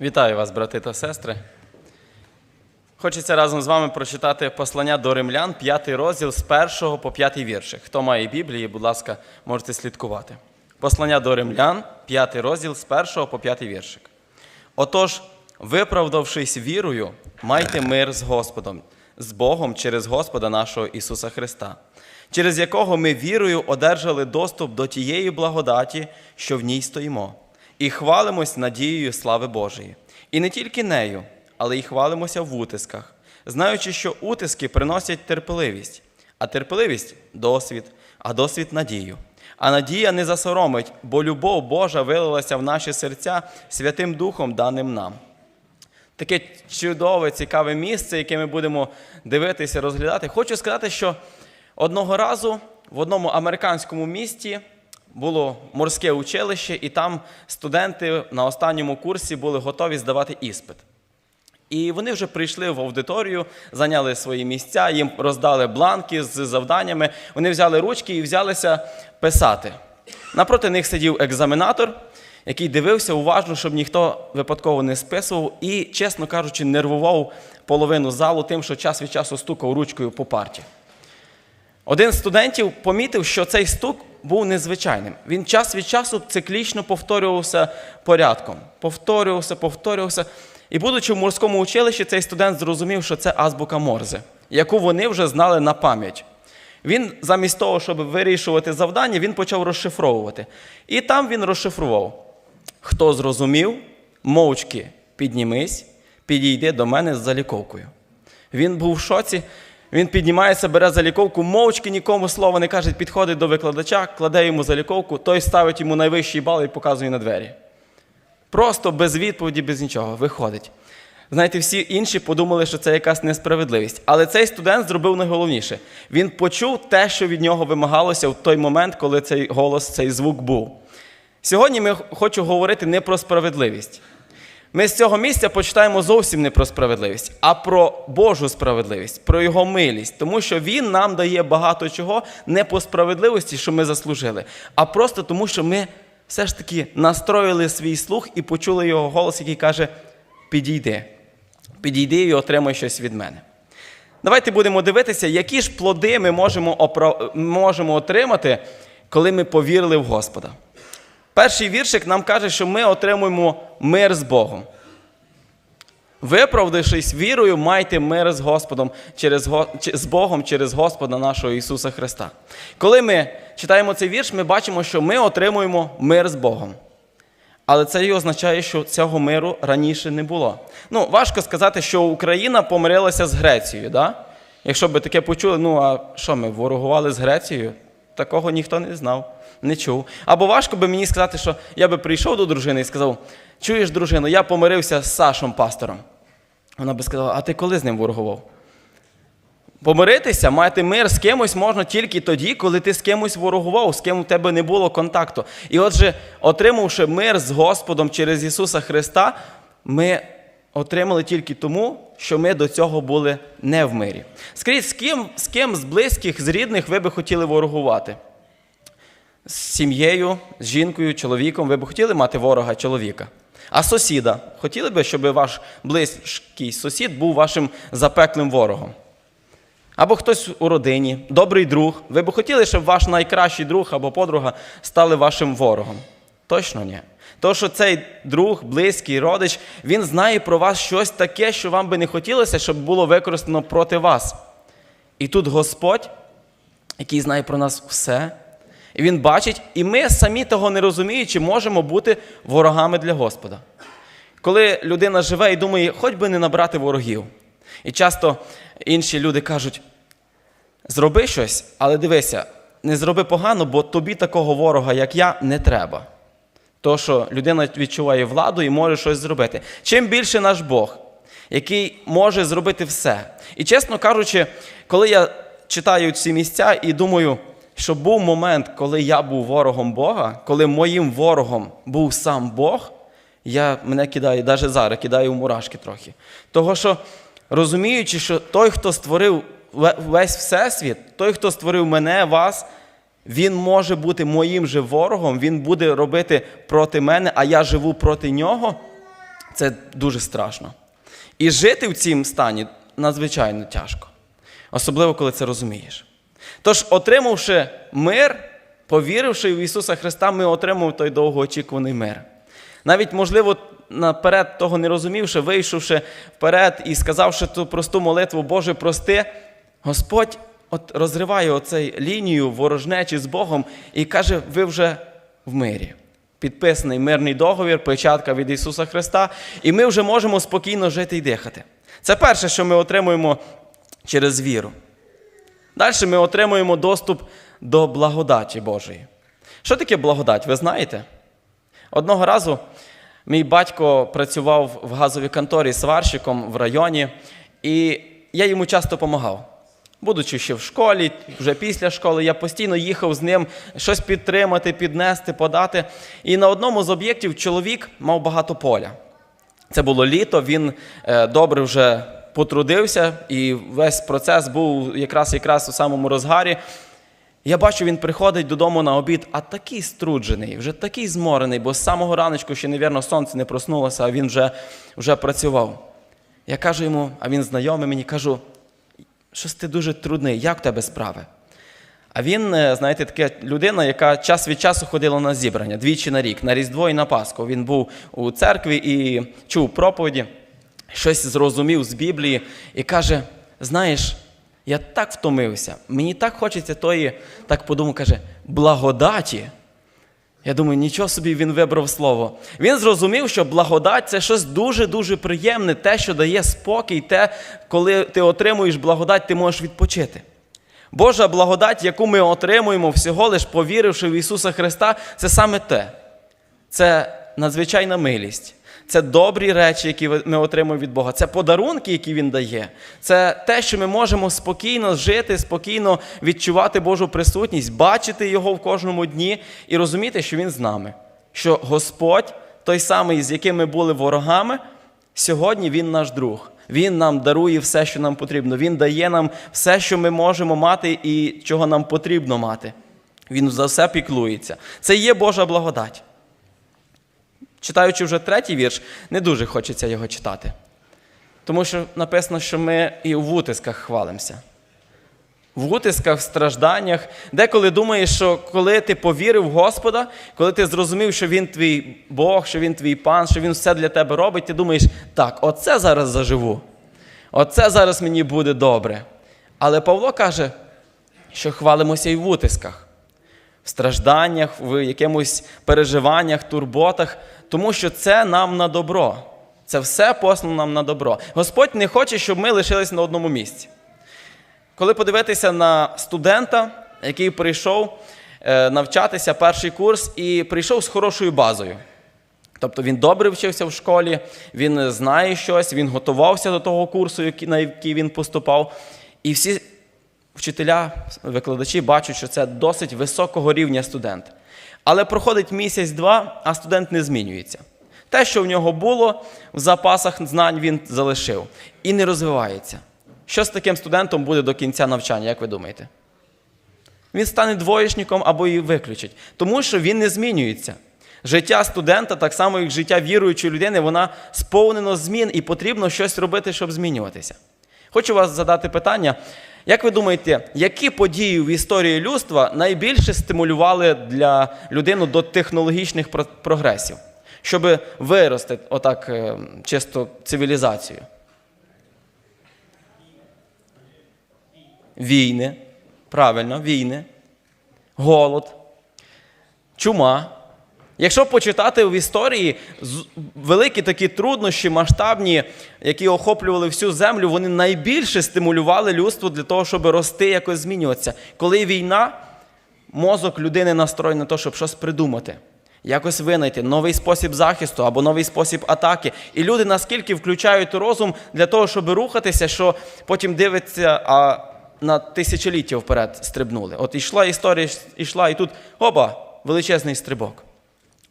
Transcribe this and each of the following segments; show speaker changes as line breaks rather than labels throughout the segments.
Вітаю вас, брати та сестри. Хочеться разом з вами прочитати послання до римлян, п'ятий розділ з першого по п'ятий віршик. Хто має Біблії, будь ласка, можете слідкувати. Послання до римлян, п'ятий розділ з першого по п'ятий віршик. Отож, виправдавшись вірою, майте мир з Господом, з Богом через Господа нашого Ісуса Христа, через якого ми вірою одержали доступ до тієї благодаті, що в ній стоїмо, і хвалимось надією слави Божої. І не тільки нею, але й хвалимося в утисках, знаючи, що утиски приносять терпеливість, а терпеливість досвід, а досвід надію. А надія не засоромить, бо любов Божа вилилася в наші серця Святим Духом, даним нам. Таке чудове, цікаве місце, яке ми будемо дивитися, розглядати. Хочу сказати, що одного разу в одному американському місті було морське училище, і там студенти на останньому курсі були готові здавати іспит. І вони вже прийшли в аудиторію, зайняли свої місця, їм роздали бланки з завданнями. Вони взяли ручки і взялися писати. Напроти них сидів екзаменатор, який дивився уважно, щоб ніхто випадково не списував, і, чесно кажучи, нервував половину залу тим, що час від часу стукав ручкою по парті. Один з студентів помітив, що цей стук був незвичайним. Він час від часу циклічно повторювався порядком. Повторювався, повторювався. І, будучи в морському училищі, цей студент зрозумів, що це азбука Морзе, яку вони вже знали на пам'ять. Він, замість того, щоб вирішувати завдання, він почав розшифровувати. І там він розшифрував: хто зрозумів, мовчки піднімись, підійди до мене з заліковкою. Він був в шоці. Він піднімається, бере заліковку, мовчки нікому слова не каже, підходить до викладача, кладе йому заліковку, той ставить йому найвищий бал і показує на двері. Просто без відповіді, без нічого, виходить. Знаєте, всі інші подумали, що це якась несправедливість. Але цей студент зробив найголовніше. Він почув те, що від нього вимагалося в той момент, коли цей голос, цей звук був. Сьогодні ми хочу говорити не про справедливість. Ми з цього місця почитаємо зовсім не про справедливість, а про Божу справедливість, про Його милість, тому що Він нам дає багато чого не по справедливості, що ми заслужили, а просто тому, що ми все ж таки настроїли свій слух і почули його голос, який каже: Підійди, підійди і отримай щось від мене. Давайте будемо дивитися, які ж плоди ми можемо, опра... можемо отримати, коли ми повірили в Господа. Перший віршик нам каже, що ми отримуємо мир з Богом. Виправдавшись вірою, майте мир з Господом через, з Богом через Господа нашого Ісуса Христа. Коли ми читаємо цей вірш, ми бачимо, що ми отримуємо мир з Богом. Але це і означає, що цього миру раніше не було. Ну, важко сказати, що Україна помирилася з Грецією. Да? Якщо би таке почули, ну а що ми ворогували з Грецією? Такого ніхто не знав, не чув. Або важко би мені сказати, що я би прийшов до дружини і сказав: чуєш, дружино, я помирився з Сашом пастором. Вона би сказала, а ти коли з ним ворогував? Помиритися, мати мир з кимось можна тільки тоді, коли ти з кимось ворогував, з ким у тебе не було контакту. І отже, отримавши мир з Господом через Ісуса Христа, ми отримали тільки тому, що ми до цього були не в мирі. Скажіть, з ким, з ким з близьких, з рідних ви би хотіли ворогувати? З сім'єю, з жінкою, чоловіком, ви б хотіли мати ворога чоловіка? А сусіда? Хотіли би, щоб ваш близький сусід був вашим запеклим ворогом? Або хтось у родині, добрий друг. Ви б хотіли, щоб ваш найкращий друг або подруга стали вашим ворогом? Точно ні. Тому що цей друг, близький, родич, він знає про вас щось таке, що вам би не хотілося, щоб було використано проти вас. І тут Господь, який знає про нас все, і Він бачить, і ми самі того не розуміючи, можемо бути ворогами для Господа. Коли людина живе і думає, хоч би не набрати ворогів. І часто інші люди кажуть: зроби щось, але дивися, не зроби погано, бо тобі такого ворога, як я, не треба. То, що людина відчуває владу і може щось зробити. Чим більше наш Бог, який може зробити все. І чесно кажучи, коли я читаю ці місця і думаю, що був момент, коли я був ворогом Бога, коли моїм ворогом був сам Бог, я мене кидаю, навіть зараз кидаю в мурашки трохи. Того що, розуміючи, що той, хто створив весь всесвіт, той, хто створив мене, вас, він може бути моїм же ворогом, він буде робити проти мене, а я живу проти нього. Це дуже страшно. І жити в цім стані надзвичайно тяжко, особливо коли це розумієш. Тож, отримавши мир, повіривши в Ісуса Христа, ми отримуємо той довгоочікуваний мир. Навіть, можливо, наперед того не розумівши, вийшовши вперед і сказавши ту просту молитву, Боже, прости, Господь от розриває оцей лінію ворожнечі з Богом і каже, ви вже в мирі. Підписаний мирний договір, печатка від Ісуса Христа, і ми вже можемо спокійно жити і дихати. Це перше, що ми отримуємо через віру. Далі ми отримуємо доступ до благодаті Божої. Що таке благодать, ви знаєте? Одного разу мій батько працював в газовій конторі сварщиком в районі, і я йому часто допомагав. Будучи ще в школі, вже після школи, я постійно їхав з ним щось підтримати, піднести, подати. І на одному з об'єктів чоловік мав багато поля. Це було літо, він е, добре вже потрудився, і весь процес був якраз якраз у самому розгарі. Я бачу, він приходить додому на обід, а такий струджений, вже такий зморений, бо з самого раночку ще, невірно, сонце не проснулося, а він вже, вже працював. Я кажу йому, а він знайомий мені, кажу, щось ти дуже трудний, як в тебе справи? А він, е, знаєте, така людина, яка час від часу ходила на зібрання двічі на рік, на Різдво і на Пасху. Він був у церкві і чув проповіді, щось зрозумів з Біблії і каже: знаєш, я так втомився, мені так хочеться тої, так подумав, каже, благодаті. Я думаю, нічого собі він вибрав слово. Він зрозумів, що благодать це щось дуже-дуже приємне, те, що дає спокій, те, коли ти отримуєш благодать, ти можеш відпочити. Божа благодать, яку ми отримуємо, всього лиш повіривши в Ісуса Христа, це саме те. Це надзвичайна милість. Це добрі речі, які ми отримуємо від Бога. Це подарунки, які Він дає. Це те, що ми можемо спокійно жити, спокійно відчувати Божу присутність, бачити Його в кожному дні і розуміти, що Він з нами. Що Господь, той самий, з яким ми були ворогами, сьогодні Він наш друг. Він нам дарує все, що нам потрібно. Він дає нам все, що ми можемо мати і чого нам потрібно мати. Він за все піклується. Це є Божа благодать. Читаючи вже третій вірш, не дуже хочеться його читати. Тому що написано, що ми і в утисках хвалимося. В утисках, в стражданнях, деколи думаєш, що коли ти повірив в Господа, коли ти зрозумів, що Він твій Бог, що Він твій пан, що Він все для тебе робить, ти думаєш, так, оце зараз заживу. Оце зараз мені буде добре. Але Павло каже, що хвалимося і в утисках, в стражданнях, в якимось переживаннях, турботах, тому що це нам на добро. Це все послано нам на добро. Господь не хоче, щоб ми лишились на одному місці. Коли подивитися на студента, який прийшов е, навчатися перший курс і прийшов з хорошою базою. Тобто він добре вчився в школі, він знає щось, він готувався до того курсу, на який він поступав. І всі вчителя, викладачі бачать, що це досить високого рівня студент. Але проходить місяць-два, а студент не змінюється. Те, що в нього було в запасах знань, він залишив і не розвивається. Що з таким студентом буде до кінця навчання, як ви думаєте? Він стане двоєчником або її виключить, тому що він не змінюється. Життя студента, так само як життя віруючої людини, вона сповнено змін і потрібно щось робити, щоб змінюватися. Хочу вас задати питання. Як ви думаєте, які події в історії людства найбільше стимулювали для людини до технологічних прогресів, щоб вирости отак е, чисто цивілізацію? Війни. Правильно, війни, голод, чума. Якщо почитати в історії великі такі труднощі, масштабні, які охоплювали всю землю, вони найбільше стимулювали людство для того, щоб рости, якось змінюватися. Коли війна, мозок людини настроєний на те, щоб щось придумати, якось винайти новий спосіб захисту або новий спосіб атаки. І люди наскільки включають розум для того, щоб рухатися, що потім дивиться, а на тисячоліття вперед стрибнули. От ішла історія, ішла, і тут опа, величезний стрибок.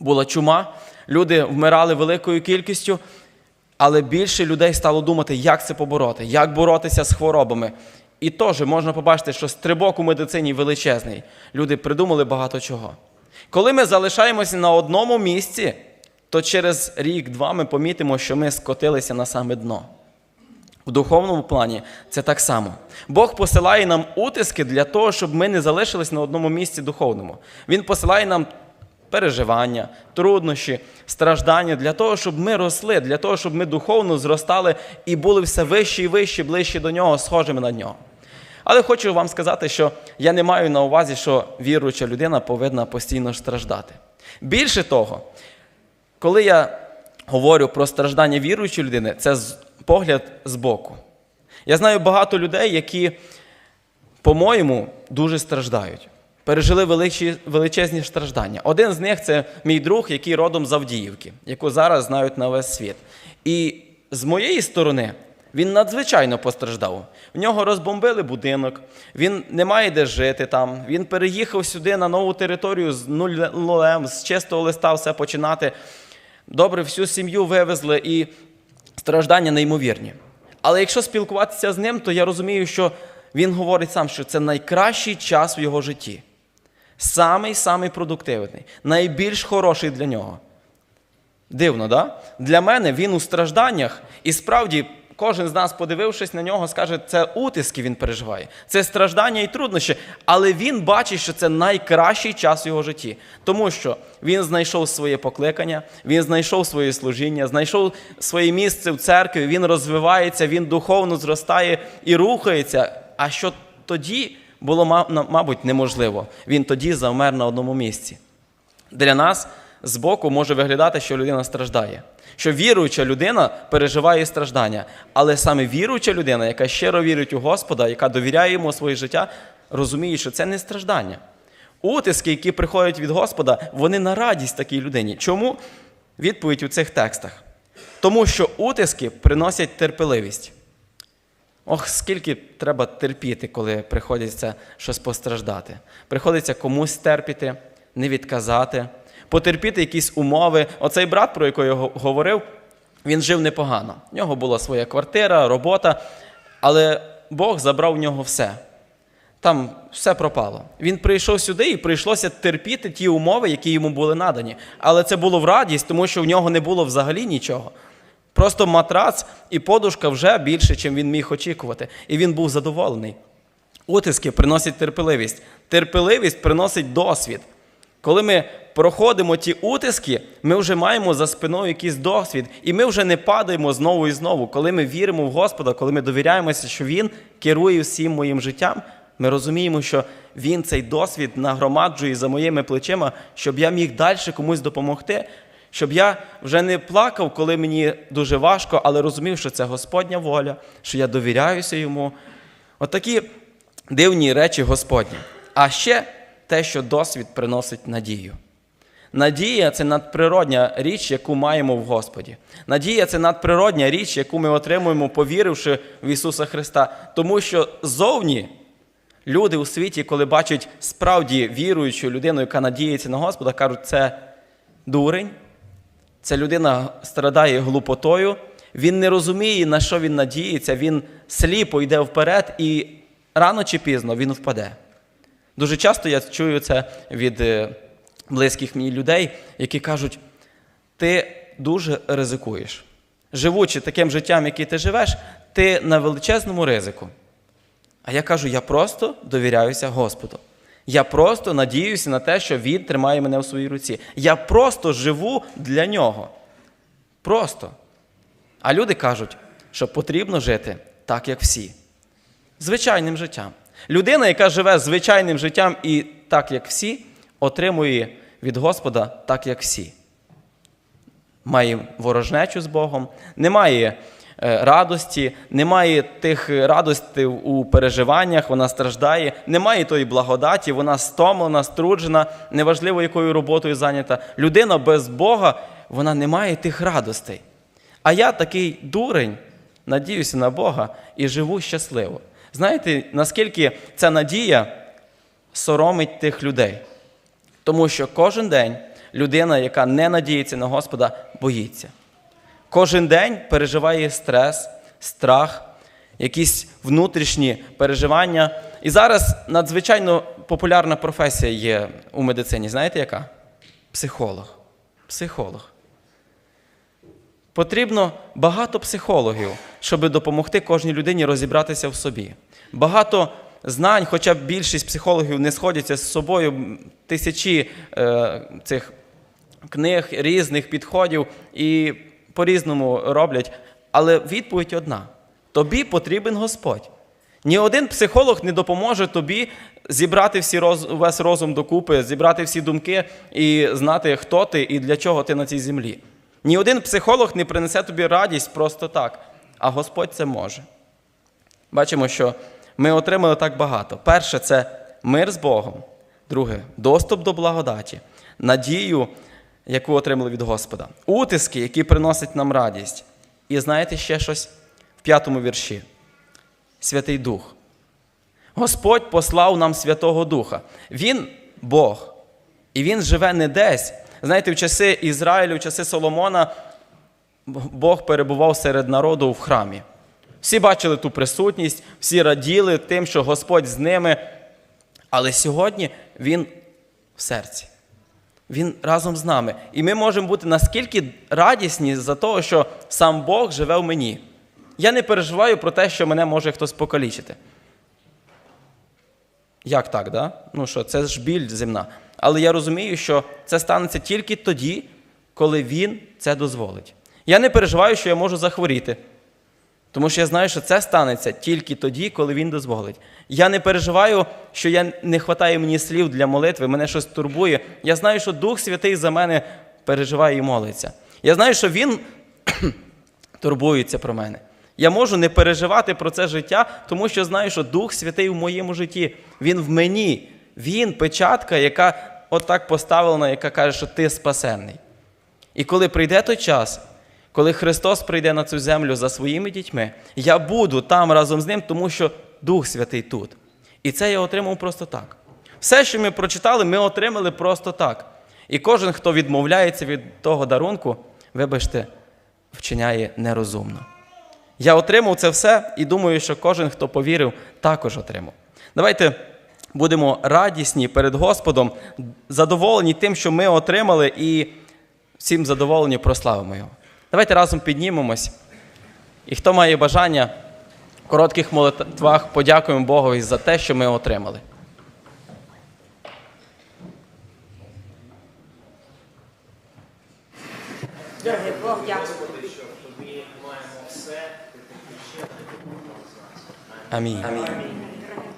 Була чума, люди вмирали великою кількістю, але більше людей стало думати, як це побороти, як боротися з хворобами. І теж можна побачити, що стрибок у медицині величезний. Люди придумали багато чого. Коли ми залишаємося на одному місці, то через рік-два ми помітимо, що ми скотилися на саме дно. В духовному плані це так само. Бог посилає нам утиски для того, щоб ми не залишились на одному місці духовному. Він посилає нам переживання, труднощі, страждання для того, щоб ми росли, для того, щоб ми духовно зростали і були все вищі і вищі, ближче до нього, схожими на нього. Але хочу вам сказати, що я не маю на увазі, що віруюча людина повинна постійно страждати. Більше того, коли я говорю про страждання віруючої людини, це погляд збоку. Я знаю багато людей, які, по-моєму, дуже страждають. Пережили величезні страждання. Один з них це мій друг, який родом з Авдіївки, яку зараз знають на весь світ. І з моєї сторони він надзвичайно постраждав. В нього розбомбили будинок, він не має де жити там. Він переїхав сюди на нову територію з нулем, з чистого листа все починати. Добре, всю сім'ю вивезли і страждання неймовірні. Але якщо спілкуватися з ним, то я розумію, що він говорить сам, що це найкращий час в його житті. Самий самий продуктивний, найбільш хороший для нього. Дивно, да? Для мене він у стражданнях, і справді кожен з нас, подивившись на нього, скаже, це утиски він переживає, це страждання і труднощі. Але він бачить, що це найкращий час в його житті, тому що він знайшов своє покликання, він знайшов своє служіння, знайшов своє місце в церкві, він розвивається, він духовно зростає і рухається. А що тоді було, мабуть, неможливо. Він тоді завмер на одному місці. Для нас збоку може виглядати, що людина страждає, що віруюча людина переживає страждання. Але саме віруюча людина, яка щиро вірить у Господа, яка довіряє йому своє життя, розуміє, що це не страждання. Утиски, які приходять від Господа, вони на радість такій людині. Чому? Відповідь у цих текстах. Тому що утиски приносять терпеливість. Ох, скільки треба терпіти, коли приходиться щось постраждати. Приходиться комусь терпіти, не відказати, потерпіти якісь умови. Оцей брат, про якого я говорив, він жив непогано. В нього була своя квартира, робота, але Бог забрав в нього все. Там все пропало. Він прийшов сюди і прийшлося терпіти ті умови, які йому були надані. Але це було в радість, тому що в нього не було взагалі нічого. Просто матрац і подушка вже більше, чим він міг очікувати. І він був задоволений. Утиски приносять терпеливість. Терпеливість приносить досвід. Коли ми проходимо ті утиски, ми вже маємо за спиною якийсь досвід, і ми вже не падаємо знову і знову. Коли ми віримо в Господа, коли ми довіряємося, що Він керує всім моїм життям, ми розуміємо, що Він цей досвід нагромаджує за моїми плечима, щоб я міг далі комусь допомогти, щоб я вже не плакав, коли мені дуже важко, але розумів, що це Господня воля, що я довіряюся йому. Отакі дивні речі Господні. А ще те, що досвід приносить надію. Надія це надприродня річ, яку маємо в Господі. Надія це надприродня річ, яку ми отримуємо, повіривши в Ісуса Христа. Тому що зовні люди у світі, коли бачать справді віруючу людину, яка надіється на Господа, кажуть, це дурень, ця людина страдає глупотою, він не розуміє, на що він надіється, він сліпо йде вперед і рано чи пізно він впаде. Дуже часто я чую це від е, близьких мені людей, які кажуть: ти дуже ризикуєш. Живучи таким життям, яким ти живеш, ти на величезному ризику. А я кажу, я просто довіряюся Господу. Я просто надіюся на те, що Він тримає мене в своїй руці. Я просто живу для нього. Просто. А люди кажуть, що потрібно жити так, як всі. Звичайним життям. Людина, яка живе звичайним життям і так, як всі, отримує від Господа так, як всі. Має ворожнечу з Богом, немає радості, немає тих радостей у переживаннях, вона страждає, немає тої благодаті, вона стомлена, струджена, неважливо, якою роботою зайнята. Людина без Бога, вона не має тих радостей. А я такий дурень, надіюся на Бога і живу щасливо. Знаєте, наскільки ця надія соромить тих людей? Тому що кожен день людина, яка не надіється на Господа, боїться. Кожен день переживає стрес, страх, якісь внутрішні переживання. І зараз надзвичайно популярна професія є у медицині. Знаєте яка? Психолог. Психолог. Потрібно багато психологів, щоб допомогти кожній людині розібратися в собі. Багато знань, хоча б більшість психологів не сходяться з собою, тисячі е, цих книг, різних підходів і по-різному роблять. Але відповідь одна: тобі потрібен Господь. Ні один психолог не допоможе тобі зібрати всі роз, весь розум докупи, зібрати всі думки і знати, хто ти і для чого ти на цій землі. Ні один психолог не принесе тобі радість просто так, а Господь це може. Бачимо, що ми отримали так багато. Перше це мир з Богом. Друге доступ до благодаті, надію, яку отримали від Господа, утиски, які приносять нам радість. І знаєте ще щось в п'ятому вірші. Святий Дух. Господь послав нам Святого Духа. Він Бог. І Він живе не десь. Знаєте, в часи Ізраїлю, в часи Соломона Бог перебував серед народу в храмі. Всі бачили ту присутність, всі раділи тим, що Господь з ними. Але сьогодні Він в серці. Він разом з нами. І ми можемо бути наскільки радісні за того, що сам Бог живе в мені. Я не переживаю про те, що мене може хтось покалічити. Як так, да? Ну що, це ж біль земна. Але я розумію, що це станеться тільки тоді, коли він це дозволить. Я не переживаю, що я можу захворіти. Тому що я знаю, що це станеться тільки тоді, коли він дозволить. Я не переживаю, що я не вистачає мені слів для молитви, мене щось турбує. Я знаю, що Дух Святий за мене переживає і молиться. Я знаю, що Він турбується про мене. Я можу не переживати про це життя, тому що знаю, що Дух Святий в моєму житті, Він в мені. Він печатка, яка отак поставлена, яка каже, що ти спасенний. І коли прийде той час, коли Христос прийде на цю землю за своїми дітьми, я буду там разом з ним, тому що Дух Святий тут. І це я отримав просто так. Все, що ми прочитали, ми отримали просто так. І кожен, хто відмовляється від того дарунку, вибачте, вчиняє нерозумно. Я отримав це все і думаю, що кожен, хто повірив, також отримав. Давайте будемо радісні перед Господом, задоволені тим, що ми отримали, і всім задоволені прославимо Його. Давайте разом піднімемось. І хто має бажання в коротких молитвах, подякуємо Богові за те, що ми отримали.
Дорогий Бог, дякую тобі.
Амінь.
Дорогий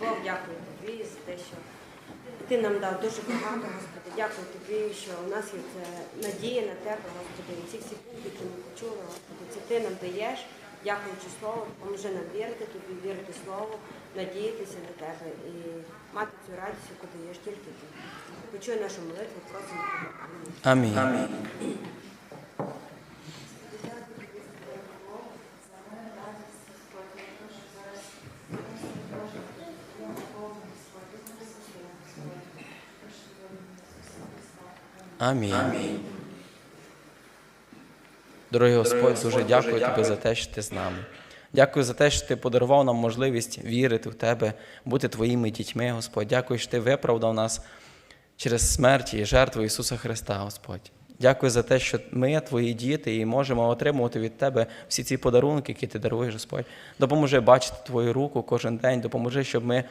Бог, дякую тобі за те, що ти нам дав дуже багато, Господи. Дякую тобі, що у нас є це надія на тебе, Господи. І ці всі пункти, які ми почули, Господи, це ти нам даєш. Дякуючи Слову, поможи нам вірити тобі, вірити Слову, надіятися на тебе і мати цю радість, яку даєш тільки ти. Почуй нашу молитву, просимо тебе. Амінь.
Амінь. Амінь. Дорогий Господь, дуже дякую тобі за те, що ти з нами. Дякую за те, що ти подарував нам можливість вірити в тебе, бути твоїми дітьми, Господь. Дякую, що ти виправдав нас через смерть і жертву Ісуса Христа, Господь. Дякую за те, що ми, твої діти, і можемо отримувати від Тебе всі ці подарунки, які ти даруєш, Господь. Допоможи бачити Твою руку кожен день, допоможи, щоб ми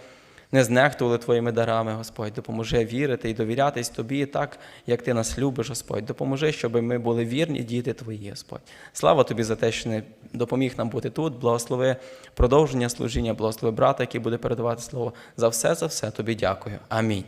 не знехтували Твоїми дарами, Господь. Допоможи вірити і довірятись Тобі так, як Ти нас любиш, Господь. Допоможи, щоб ми були вірні діти Твої, Господь. Слава Тобі за те, що не допоміг нам бути тут. Благослови продовження служіння, благослови брата, який буде передавати слово. За все, за все тобі дякую. Амінь.